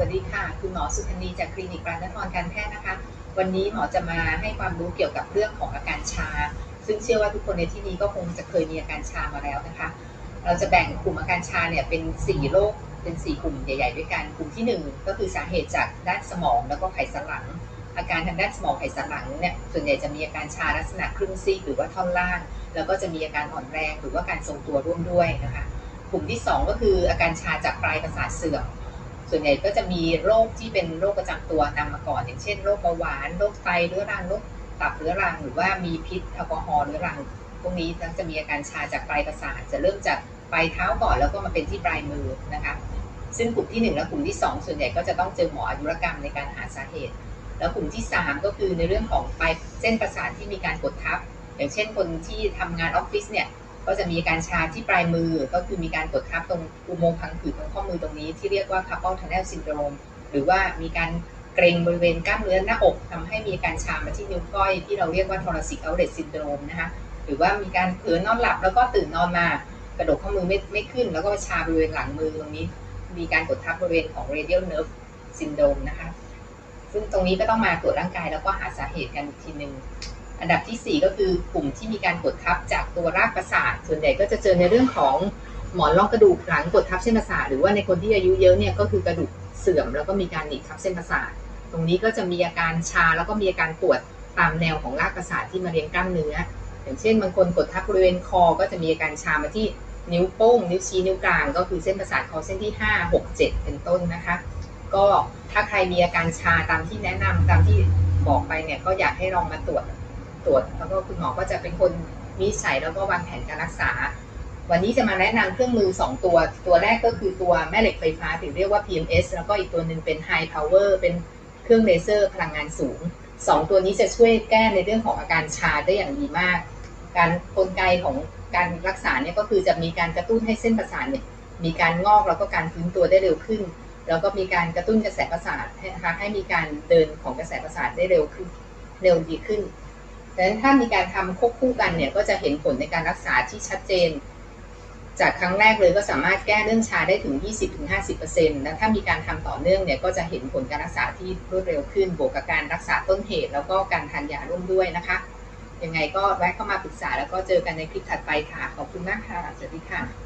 วัสดีค่ะ คุณหมอสุธนีจากคลินิกปรานครการแพทย์นะคะ วันนี้หมอจะมาให้ความรู้เกี่ยวกับเรื่องของอาการชา ซึ่งเชื่อว่าทุกคนในที่นี้ก็คงจะเคยมีอาการชามาแล้วนะคะ เราจะแบ่งกลุ่มอาการชาเนี่ยเป็น4โรคเป็น 4 กลุ่มใหญ่ ๆ ด้วยกัน กลุ่มที่ 1 ก็คือสาเหตุจากด้านสมองแล้วก็ไขสันหลัง อาการทางด้านสมองไขสันหลังเนี่ย ส่วนใหญ่จะมีอาการชาลักษณะครึ่งซีกหรือว่าท่อนล่าง แล้วก็จะมีอาการอ่อนแรงหรือว่าการทรงตัวร่วมด้วยนะคะ กลุ่มที่ 2 ก็คืออาการชาจากปลายประสาทเสื่อม ส่วนใหญ่ก็จะมีโรคที่เป็นโรคประจำตัวนำมาก่อน อย่างเช่นโรคเบาหวานโรคไตเรื้อรังโรคตับเรื้อรัง หรือว่ามีพิษแอลกอฮอล์เรื้อรัง พวกนี้จะมีอาการชาจากปลายประสาทจะเริ่มจากปลายเท้าก่อนแล้วก็มาเป็นที่ปลายมือนะคะซึ่งกลุ่มที่ 1 และกลุ่มที่ 2 ส่วนใหญ่ก็จะต้องเจอหมออายุรกรรมในการหาสาเหตุ แล้วกลุ่มที่ 3 ก็คือในเรื่องของปลายเส้นประสาทที่มีการกดทับ อย่างเช่นคนที่ทำงานออฟฟิศเนี่ย ก็จะมีการชาที่ปลายมือก็คือมีการกดทับตรงอุโมงค์พังผืดตรงข้อมือตรงนี้ที่เรียกว่า carpal tunnel syndrome หรือว่ามีการเกร็งบริเวณกล้ามเนื้อหน้าอกทำให้มีการชามาที่นิ้วก้อยที่เราเรียกว่า thoracic outlet syndrome นะคะหรือว่ามีการเผลอนอนหลับแล้วก็ตื่นนอนมากระดกข้อมือไม่ไม่ขึ้น แล้วก็ชาบริเวณหลังมือตรงนี้ มีการกดทับบริเวณของ radial nerve syndrome นะคะซึ่งตรงนี้ก็ต้องมาตรวจร่างกายแล้วก็หาสาเหตุกันอีกทีหนึ่ง อันดับที่ 4 ก็คือกลุ่มที่มีการกดทับจากตัวรากประสาท ส่วนใหญ่ก็จะเจอในเรื่องของหมอนรองกระดูกหลังกดทับเส้นประสาทหรือว่าในคนที่อายุเยอะเนี่ยก็คือกระดูกเสื่อมแล้วก็มีการหนีบทับเส้นประสาท ตรงนี้ก็จะมีอาการชาแล้วก็มีอาการปวดตามแนวของรากประสาทที่มาเลี้ยงกล้ามเนื้อ อย่างเช่นบางคนกดทับบริเวณคอ ก็จะมีอาการชามาที่นิ้วโป้ง นิ้วชี้นิ้วกลาง ก็คือเส้นประสาทคอเส้นที่ 5 6 7 เป็นต้นนะคะ ก็ถ้าใครมีอาการชาตามที่แนะนำตามที่บอกไปเนี่ยก็อยากให้ลองมาตรวจ ตรวจ แล้วก็คุณหมอก็จะเป็นคนวิจัยแล้วก็วางแผนการรักษา วันนี้จะมาแนะนำเครื่องมือ 2 ตัว ตัวแรกก็คือตัวแม่เหล็กไฟฟ้าที่เรียกว่า PMS แล้วก็อีกตัวหนึ่งเป็น High Power เป็นเครื่องเลเซอร์พลังงานสูง 2 ตัวนี้จะช่วยแก้ในเรื่องของอาการชาได้อย่างดีมาก การกลไกของการรักษาเนี่ยก็คือจะมีการกระตุ้นให้เส้นประสาทเนี่ยมีการงอกแล้วก็การฟื้นตัวได้เร็วขึ้น แล้วก็มีการกระตุ้นกระแสประสาทให้นะคะให้มีการเดินของกระแสประสาทได้เร็วขึ้น เร็วดีขึ้น ดังนั้นถ้ามีการทำควบคู่กันเนี่ยก็จะเห็นผลในการรักษาที่ชัดเจน จากครั้งแรกเลยก็สามารถแก้เรื่องชาได้ถึง 20-50%และถ้ามีการทำต่อเนื่องเนี่ยก็จะเห็นผลการรักษาที่รวดเร็วขึ้น บวกกับการรักษาต้นเหตุ แล้วก็การทานยาร่วมด้วยนะคะ ยังไงก็แวะเข้ามาปรึกษาแล้วก็เจอกันในคลิปถัดไปค่ะ ขอบคุณมากค่ะ สวัสดีค่ะ